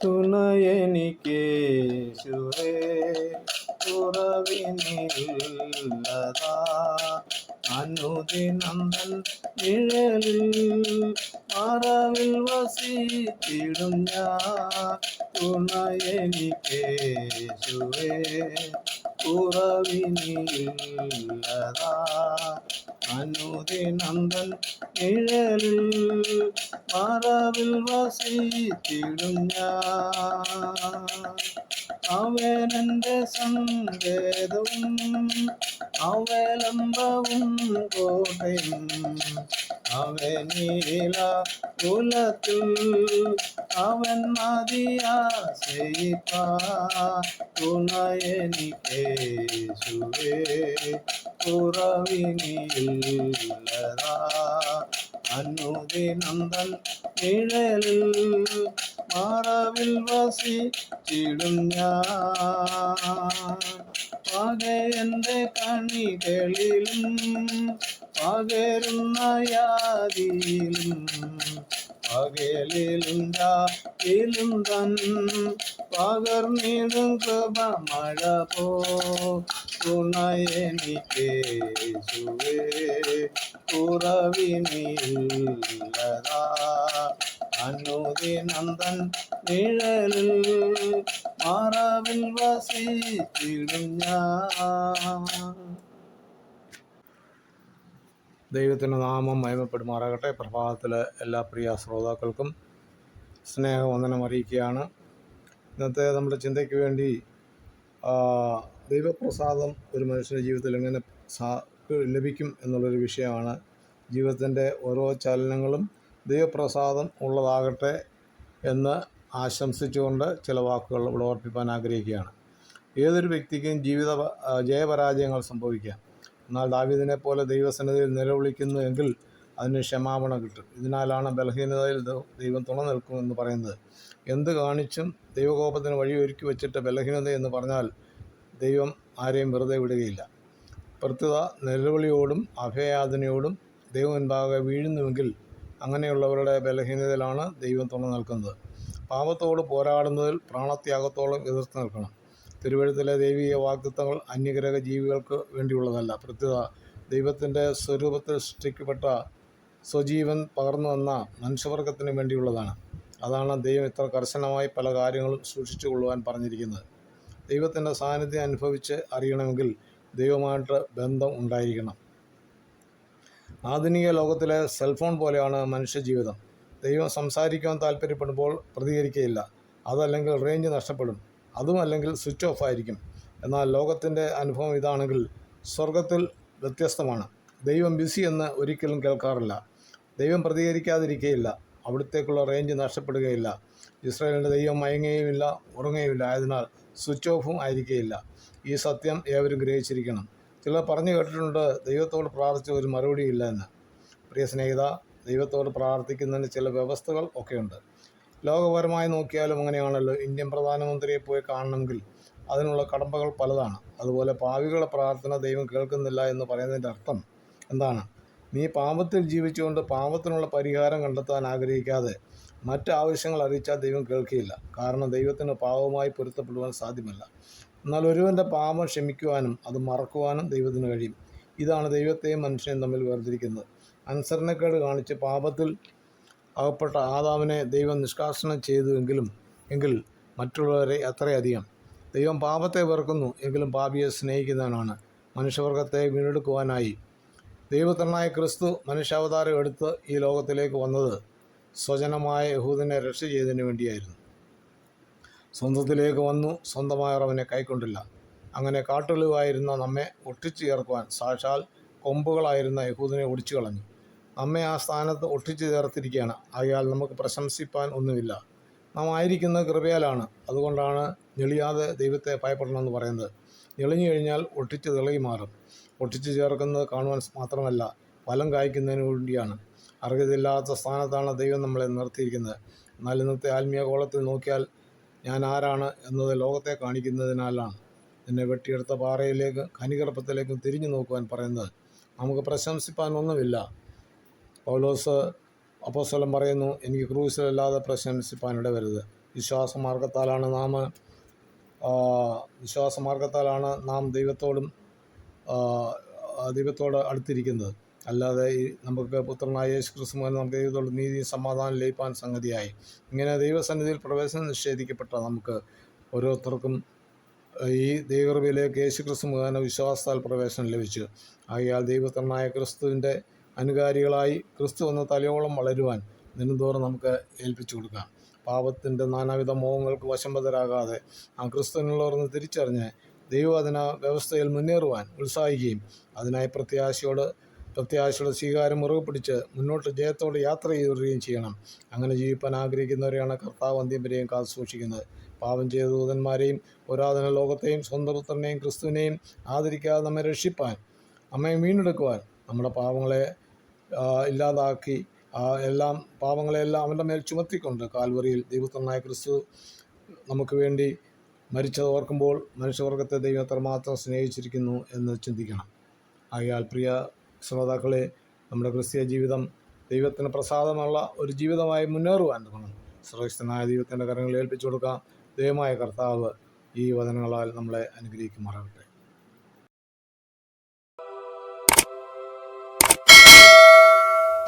തുണയെനിക്കേശുവേ കുറവിനില്ലതാ അനുദിനന്ദൻ നിഴലിൽ മറവിൽ വസിച്ചിടും ഞാൻ. തുണയെനിക്കേശുവേ കുറവിനില്ലതാ അനുദിനന്ദൻ നിഴലിൽ മറവിൽ വസിച്ചിടും ഞാൻ. അവനെന്റെ സങ്കേതവും അവലംബവും കോട്ടയും അവനീല കുലത്തിൽ അവൻ മതിയാശയിപ്പാ തുണയെനിക്കേശുവേ കുറവിനില്ലതാ അനുദിനന്ദൻ നിഴലിൽ മറവിൽ വസിച്ചിടും ഞാൻ. പകയന്റെ കണികളിലും പകരുന്ന യാതിയിലും പകലിലും രാവിലും തൻ പകർന്നിടും കൃപ മഴ പോ. തുണയെനിക്കേശുവേ കുറവിനില്ലതാ അനുദിനന്ദൻ നിഴലിൽ മറവിൽ വസിച്ചിടും ഞാൻ. ദൈവത്തിന്റെ നാമം മഹിമപ്പെടുമാറാകട്ടെ. പ്രഭാതത്തിലെ എല്ലാ പ്രിയ ശ്രോതാക്കൾക്കും സ്നേഹവന്ദനം അറിയിക്കുകയാണ്. ഇന്നത്തെ നമ്മുടെ ചിന്തയ്ക്ക് വേണ്ടി ദൈവപ്രസാദം ഒരു മനുഷ്യന്റെ ജീവിതത്തിൽ എങ്ങനെ സാ ലഭിക്കും എന്നുള്ളൊരു വിഷയമാണ്. ജീവിതത്തിന്റെ ഓരോ ചലനങ്ങളും ദൈവപ്രസാദം ഉള്ളതാകട്ടെ എന്ന് ആശംസിച്ചുകൊണ്ട് ചില വാക്കുകൾ ഇവിടെ ഓർപ്പിക്കാൻ ആഗ്രഹിക്കുകയാണ്. ഏതൊരു വ്യക്തിക്കും ജീവിത ജയപരാജയങ്ങൾ സംഭവിക്കാം. എന്നാൽ ദാവീദിനെ പോലെ ദൈവസന്നിധിയിൽ നിലവിളിക്കുന്നു എങ്കിൽ അതിന് ക്ഷമാപണം കിട്ടും. ഇതിനാലാണ് ബലഹീനതയിൽ ദൈവം തുണ നിൽക്കുമെന്ന് പറയുന്നത്. എന്ത് കാണിച്ചും ദൈവകോപത്തിന് വഴിയൊരുക്കി വെച്ചിട്ട് ബലഹീനത എന്ന് പറഞ്ഞാൽ ദൈവം ആരെയും വെറുതെ വിടുകയില്ല. പ്രത്യുത നിലവിളിയോടും അഭയാതനയോടും ദൈവം മുൻപാകെ വീഴുന്നുവെങ്കിൽ അങ്ങനെയുള്ളവരുടെ ബലഹീനതയിലാണ് ദൈവം തുണ നിൽക്കുന്നത്. പാപത്തോട് പോരാടുന്നതിൽ പ്രാണത്യാഗത്തോളം എതിർത്ത് നിൽക്കണം. തിരുവഴുത്തിലെ ദൈവീയ വാഗ്ദത്തങ്ങൾ അന്യഗ്രഹ ജീവികൾക്ക് വേണ്ടിയുള്ളതല്ല. പ്രത്യുത ദൈവത്തിന്റെ സ്വരൂപത്തിൽ സൃഷ്ടിക്കപ്പെട്ട സ്വജീവൻ പകർന്നു വന്ന മനുഷ്യവർഗത്തിന് വേണ്ടിയുള്ളതാണ്. അതാണ് ദൈവം ഇത്ര കർശനമായി പല കാര്യങ്ങളും സൂക്ഷിച്ചു കൊള്ളുവാൻ പറഞ്ഞിരിക്കുന്നത്. ദൈവത്തിന്റെ സാന്നിധ്യം അനുഭവിച്ച് അറിയണമെങ്കിൽ ദൈവമായിട്ട് ബന്ധം ഉണ്ടായിരിക്കണം. ആധുനിക ലോകത്തിലെ സെൽഫോൺ പോലെയാണ് മനുഷ്യജീവിതം. ദൈവം സംസാരിക്കാൻ താല്പര്യപ്പെടുമ്പോൾ പ്രതികരിക്കുകയില്ല. അതല്ലെങ്കിൽ റേഞ്ച് നഷ്ടപ്പെടും. അതും അല്ലെങ്കിൽ സ്വിച്ച് ഓഫ് ആയിരിക്കും. എന്നാൽ ലോകത്തിന്റെ അനുഭവം ഇതാണെങ്കിൽ സ്വർഗത്തിൽ വ്യത്യസ്തമാണ്. ദൈവം ബിസി എന്ന് ഒരിക്കലും കേൾക്കാറില്ല. ദൈവം പ്രതികരിക്കാതിരിക്കുകയില്ല അവിടത്തേക്കുള്ള റേഞ്ച് നഷ്ടപ്പെടുകയില്ല. ഇസ്രായേലിന്റെ ദൈവം മയങ്ങുകയുമില്ല ഉറങ്ങുകയുമില്ല. ആയതിനാൽ സ്വിച്ച് ഓഫും ആയിരിക്കുകയില്ല ഈ സത്യം ഏവരും ഗ്രഹിച്ചിരിക്കണം. ചിലർ പറഞ്ഞു കേട്ടിട്ടുണ്ട് ദൈവത്തോട് പ്രാർത്ഥിച്ച ഒരു മറുപടിയില്ല എന്ന് പ്രിയ സ്നേഹിത ദൈവത്തോട് പ്രാർത്ഥിക്കുന്നതിന് ചില വ്യവസ്ഥകൾ ഒക്കെയുണ്ട്. ലോകപരമായി നോക്കിയാലും അങ്ങനെയാണല്ലോ. ഇന്ത്യൻ പ്രധാനമന്ത്രിയെ പോയി കാണണമെങ്കിൽ അതിനുള്ള കടമ്പകൾ പലതാണ്. അതുപോലെ പാവികളുടെ പ്രാർത്ഥന ദൈവം കേൾക്കുന്നില്ല എന്ന് പറയുന്നതിന്റെ അർത്ഥം എന്താണ്? നീ പാപത്തിൽ ജീവിച്ചുകൊണ്ട് പാപത്തിനുള്ള പരിഹാരം കണ്ടെത്താൻ ആഗ്രഹിക്കാതെ മറ്റ് ആവശ്യങ്ങൾ അറിയിച്ചാൽ ദൈവം കേൾക്കുകയില്ല. കാരണം ദൈവത്തിന് പാപവുമായി പൊരുത്തപ്പെടുവാൻ സാധ്യമല്ല. എന്നാൽ ഒരുവന്റെ പാപം ക്ഷമിക്കുവാനും അത് മറക്കുവാനും ദൈവത്തിന് കഴിയും. ഇതാണ് ദൈവത്തെയും മനുഷ്യനെയും തമ്മിൽ വേർതിരിക്കുന്നത്. അനുസരണക്കേട് കാണിച്ച് പാപത്തിൽ അകപ്പെട്ട ആദാമിനെ ദൈവം നിഷ്കാസനം ചെയ്തുവെങ്കിലും എങ്കിൽ മറ്റുള്ളവരെ അത്രയധികം. ദൈവം പാപത്തെ വെറുക്കുന്നു എങ്കിലും പാപിയെ സ്നേഹിക്കുന്നവനാണ്. മനുഷ്യവർഗത്തെ വീണ്ടെടുക്കുവാനായി ദൈവത്തനായ ക്രിസ്തു മനുഷ്യാവതാരം എടുത്ത് ഈ ലോകത്തിലേക്ക് വന്നത് സ്വജനമായ യഹൂദിനെ രക്ഷ ചെയ്തതിന് വേണ്ടിയായിരുന്നു. സ്വന്തത്തിലേക്ക് വന്നു സ്വന്തമായവർ അവനെ കൈക്കൊണ്ടില്ല. അങ്ങനെ കാട്ടൊളിവായിരുന്ന നമ്മെ ഒട്ടിച്ചു ചേർക്കുവാൻ സാക്ഷാൽ കൊമ്പുകളായിരുന്ന യഹൂദിനെ ഒടിച്ചു കളഞ്ഞു. നമ്മെ ആ സ്ഥാനത്ത് ഒട്ടിച്ചു ചേർത്തിരിക്കുകയാണ്. ആയാൽ നമുക്ക് പ്രശംസിപ്പാൻ ഒന്നുമില്ല. നാം ആയിരിക്കുന്നത് കൃപയാലാണ്. അതുകൊണ്ടാണ് ഞെളിയാതെ ദൈവത്തെ ഭയപ്പെടണമെന്ന് പറയുന്നത്. ഞെളിഞ്ഞു കഴിഞ്ഞാൽ ഒട്ടിച്ച് തിളകി മാറും ഒട്ടിച്ച് ചേർക്കുന്നത് കാണുവാൻ മാത്രമല്ല ഫലം കായ്ക്കുന്നതിന് വേണ്ടിയാണ്. അർഹതയില്ലാത്ത സ്ഥാനത്താണ് ദൈവം നമ്മളെ നിർത്തിയിരിക്കുന്നത്. എന്നാൽ ഇന്നത്തെ ആത്മീയ കോളത്തിൽ നോക്കിയാൽ ഞാൻ ആരാണ് എന്നത് ലോകത്തെ കാണിക്കുന്നതിനാലാണ്. എന്നെ വെട്ടിയെടുത്ത പാറയിലേക്ക് കനികർപ്പത്തിലേക്കും തിരിഞ്ഞു നോക്കുവാൻ പറയുന്നത്. നമുക്ക് പ്രശംസിപ്പാൻ ഒന്നുമില്ല. പൗലോസ് അപ്പോസ്വലം പറയുന്നു എനിക്ക് ക്രൂസിലല്ലാതെ പ്രശംസിപ്പാൻ ഇടവരുത്. വിശ്വാസമാർഗത്താലാണ് നാം ആ, വിശ്വാസമാർഗത്താലാണ് നാം ദൈവത്തോടും ദൈവത്തോട് അടുത്തിരിക്കുന്നത്. അല്ലാതെ ഈ നമുക്ക് പുത്രനായ യേശു ക്രിസ്തു മുഖേന നമുക്ക് ദൈവത്തോട് നീതി സമാധാനം ലയിപ്പാൻ സംഗതിയായി. ഇങ്ങനെ ദൈവസന്നിധിയിൽ പ്രവേശനം നിഷേധിക്കപ്പെട്ട നമുക്ക് ഓരോരുത്തർക്കും ഈ ദൈവകൃപയിലേക്ക് യേശു ക്രിസ്തു മുഖേന വിശ്വാസത്താൽ പ്രവേശനം ലഭിച്ചു. ആകയാൽ ദൈവത്തനായ ക്രിസ്തുവിന്റെ അനുകാരികളായി ക്രിസ്തു എന്ന തലയോളം വളരുവാൻ ദിനംതോറും നമുക്ക് ഏൽപ്പിച്ചു കൊടുക്കാം. പാപത്തിന്റെ നാനാവിധ മോഹങ്ങൾക്ക് വശംബദ്ധരാകാതെ ആ ക്രിസ്തുവിനുള്ളവർന്ന് തിരിച്ചറിഞ്ഞ് ദൈവവചന വ്യവസ്ഥയിൽ മുന്നേറുവാൻ ഉത്സാഹിക്കുകയും അതിനായി പ്രത്യാശയോട് പ്രത്യാശയുടെ സ്വീകാരം മുറുകെ പിടിച്ച് മുന്നോട്ട് ജയത്തോടെ യാത്ര ചെയ്യുകയും ചെയ്യണം. അങ്ങനെ ജീവിപ്പാൻ ആഗ്രഹിക്കുന്നവരെയാണ് കർത്താവ് അന്ത്യം വരെയും കാത്തു സൂക്ഷിക്കുന്നത് പാപം ചെയ്ത ദൂതന്മാരെയും പുരാതന ലോകത്തെയും സ്വന്തം പുത്രനെയും ക്രിസ്തുവിനെയും ആദരിക്കാതെ നമ്മെ രക്ഷിപ്പാൻ നമ്മെ വീണ്ടെടുക്കുവാൻ നമ്മുടെ പാപങ്ങളെ ഇല്ലാതാക്കി എല്ലാം പാപങ്ങളെല്ലാം അവന്റെ മേൽ ചുമത്തിക്കൊണ്ട് കാൽവറിയിൽ ദൈവത്തനായ ക്രിസ്തു നമുക്ക് വേണ്ടി മരിച്ചത് ഓർക്കുമ്പോൾ മനുഷ്യവർഗത്തെ ദൈവം എത്രമാത്രം സ്നേഹിച്ചിരിക്കുന്നു എന്ന് ചിന്തിക്കണം. ആകയാൽ പ്രിയ ശ്രോതാക്കളെ നമ്മുടെ ക്രിസ്തീയ ജീവിതം ദൈവത്തിന് പ്രസാദമുള്ള ഒരു ജീവിതമായി മുന്നേറുവാൻ തുടങ്ങണം ശ്രേഷ്ഠനായ ദൈവത്തിന്റെ കരങ്ങളിൽ ഏൽപ്പിച്ചു കൊടുക്കാം. ദൈവമായ കർത്താവ് ഈ വചനങ്ങളാൽ നമ്മളെ അനുഗ്രഹിക്കുമാറാകട്ടെ.